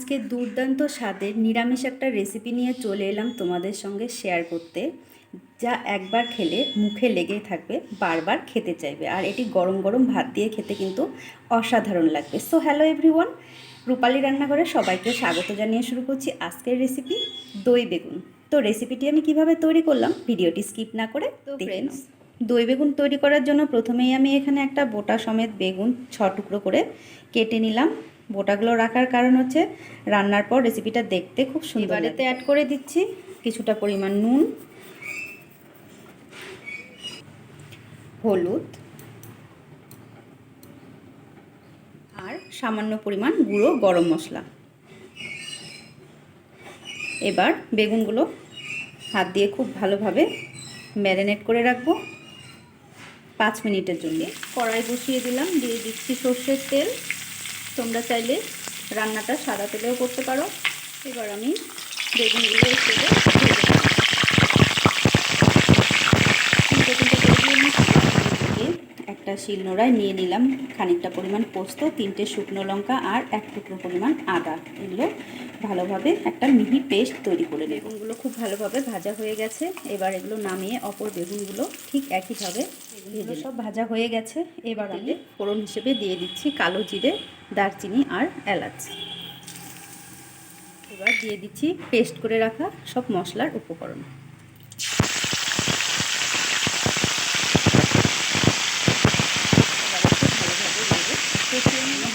আজকে দুর্দান্ত স্বাদের নিরামিষ একটা রেসিপি নিয়ে চলে এলাম তোমাদের সঙ্গে শেয়ার করতে যা একবার খেলে মুখে লেগেই থাকবে বারবার খেতে চাইবে। আর এটি গরম গরম ভাত দিয়ে খেতে কিন্তু অসাধারণ লাগবে। সো হ্যালো এভরিওয়ান রূপালী রান্নাঘরে সবাইকে স্বাগত জানিয়ে শুরু করছি আজকের রেসিপি দই বেগুন। তো রেসিপিটি আমি কীভাবে তৈরি করলাম ভিডিওটি স্কিপ না করে তো নাও। দই বেগুন তৈরি করার জন্য প্রথমেই আমি এখানে একটা বোটা সমেত বেগুন ছ টুকরো করে কেটে নিলাম। বোটাগুলো রাখার কারণ হচ্ছে রান্নার পর রেসিপিটা দেখতে খুব সুন্দর এতে অ্যাড করে দিচ্ছি কিছুটা পরিমাণ নুন হলুদ আর সামান্য পরিমাণ গুঁড়ো গরম মশলা। এবার বেগুনগুলো হাত দিয়ে খুব ভালোভাবে ম্যারিনেট করে রাখব। পাঁচ মিনিটের জন্য। কড়াই বসিয়ে দিলাম দিয়ে দিচ্ছি সর্ষের তেল। তোমরা চাইলে রান্নাটা সাদা তেলেও করতে পারো। এবার আমি বেগুনগুলো তেলে একটা শিলনোড়ায় নিয়ে নিলাম খানিকটা পরিমাণ পোস্ত, তিনটে শুকনো লঙ্কা আর এক টুকরো পরিমাণ আদা। এগুলো ভালোভাবে একটা মিহি পেস্ট তৈরি করে বেগুনগুলো খুব ভালোভাবে ভাজা হয়ে গেছে। এবার এগুলো নামিয়ে অপর বেগুনগুলো ঠিক একইভাবে ভেজে সব ভাজা হয়ে গেছে। এবার আমি ফোড়ন হিসেবে দিয়ে দিচ্ছি কালো জিরে দারচিনি আর এলাচ। এবার দিয়ে দিচ্ছি পেস্ট করে রাখা সব মশলার উপকরণ।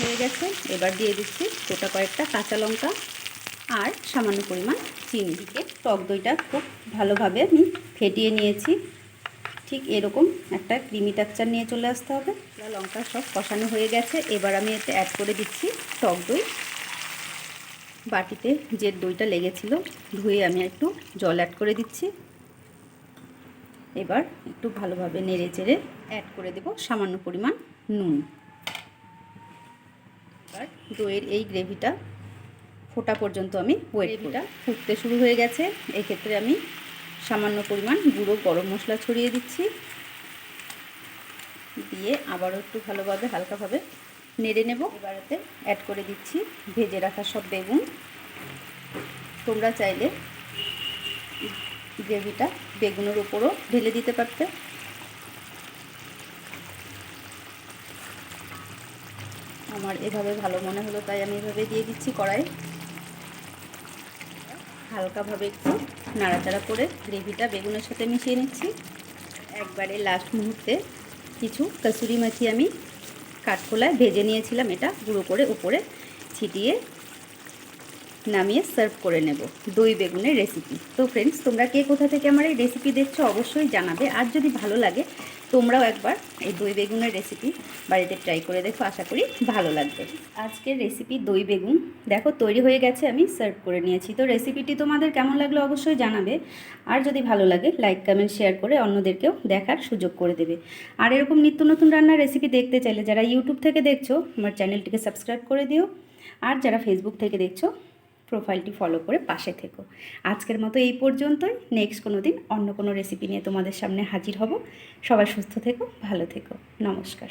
হয়ে গেছে এবার দিয়ে দিচ্ছি গোটা কয়েকটা কাঁচা লঙ্কা আর সামান্য পরিমাণ চিনি। দিকে টক দইটা খুব ভালোভাবে আমি ফেটিয়ে নিয়েছি। ঠিক এরকম একটা ক্রিমি টাকচার নিয়ে চলে আসতে হবে। লঙ্কা সব কষানো হয়ে গেছে। এবার আমি এতে অ্যাড করে দিচ্ছি টক দই। বাটিতে যে দইটা লেগেছিল ধুয়ে আমি একটু জল অ্যাড করে দিচ্ছি। এবার একটু ভালোভাবে নেড়ে চেড়ে অ্যাড করে দেব সামান্য পরিমাণ নুন। এবার দইয়ের এই গ্রেভিটা ফোটা পর্যন্ত আমি ওয়েট গ্রেভিটা ফুটতে শুরু হয়ে গেছে। এক্ষেত্রে আমি সামান্য পরিমাণ গুঁড়ো গরম মশলা ছড়িয়ে দিচ্ছি। দিয়ে আবারও একটু ভালোভাবে হালকাভাবে নেড়ে নেব। এবারেতে অ্যাড করে দিচ্ছি ভেজে রাখা সব বেগুন। তোমরা চাইলে গ্রেভিটা বেগুনের উপরও ঢেলে দিতে পারতে। আমার এভাবে ভালো মনে হলো, তাই আমি এভাবে দিয়ে দিচ্ছি কড়াই হালকাভাবে একটু নাড়াচাড়া করে গ্রেভিটা বেগুনের সাথে মিশিয়ে নিচ্ছি। একবারে লাস্ট মুহূর্তে কিছু কসুরি মাছি আমি কাঠখোলায় ভেজে নিয়েছিলাম, এটা গুঁড়ো করে উপরে ছিটিয়ে নামিয়ে সার্ভ করে নেব, দই বেগুনের রেসিপি তো ফ্রেন্ডস তোমরা কে কোথা থেকে আমার এই রেসিপি দেখছ অবশ্যই জানাবে। আর যদি ভালো লাগে, তোমরাও একবার এই দই বেগুনের রেসিপি বাড়িতে ট্রাই করে দেখো, আশা করি ভালো লাগবে। আজকের রেসিপি দই বেগুন। দেখো, তৈরি হয়ে গেছে, আমি সার্ভ করে নিয়েছি। তো রেসিপিটি তোমাদের কেমন লাগল অবশ্যই জানাবে। আর যদি ভালো লাগে লাইক কমেন্ট শেয়ার করে অন্যদেরকেও দেখার সুযোগ করে দেবে। আর এরকম নিত্য নতুন রান্নার রেসিপি দেখতে চাইলে, যারা ইউটিউব থেকে দেখছ, আমার চ্যানেলটিকে সাবস্ক্রাইব করে দিও। আর যারা ফেসবুক থেকে দেখছ প্রোফাইলটি ফলো করে পাশে থেকো। আজকের মতো এই পর্যন্তই। নেক্সট কোনো দিন অন্য কোনো রেসিপি নিয়ে তোমাদের সামনে হাজির হব। সবাই সুস্থ থেকো, ভালো থেকো। নমস্কার।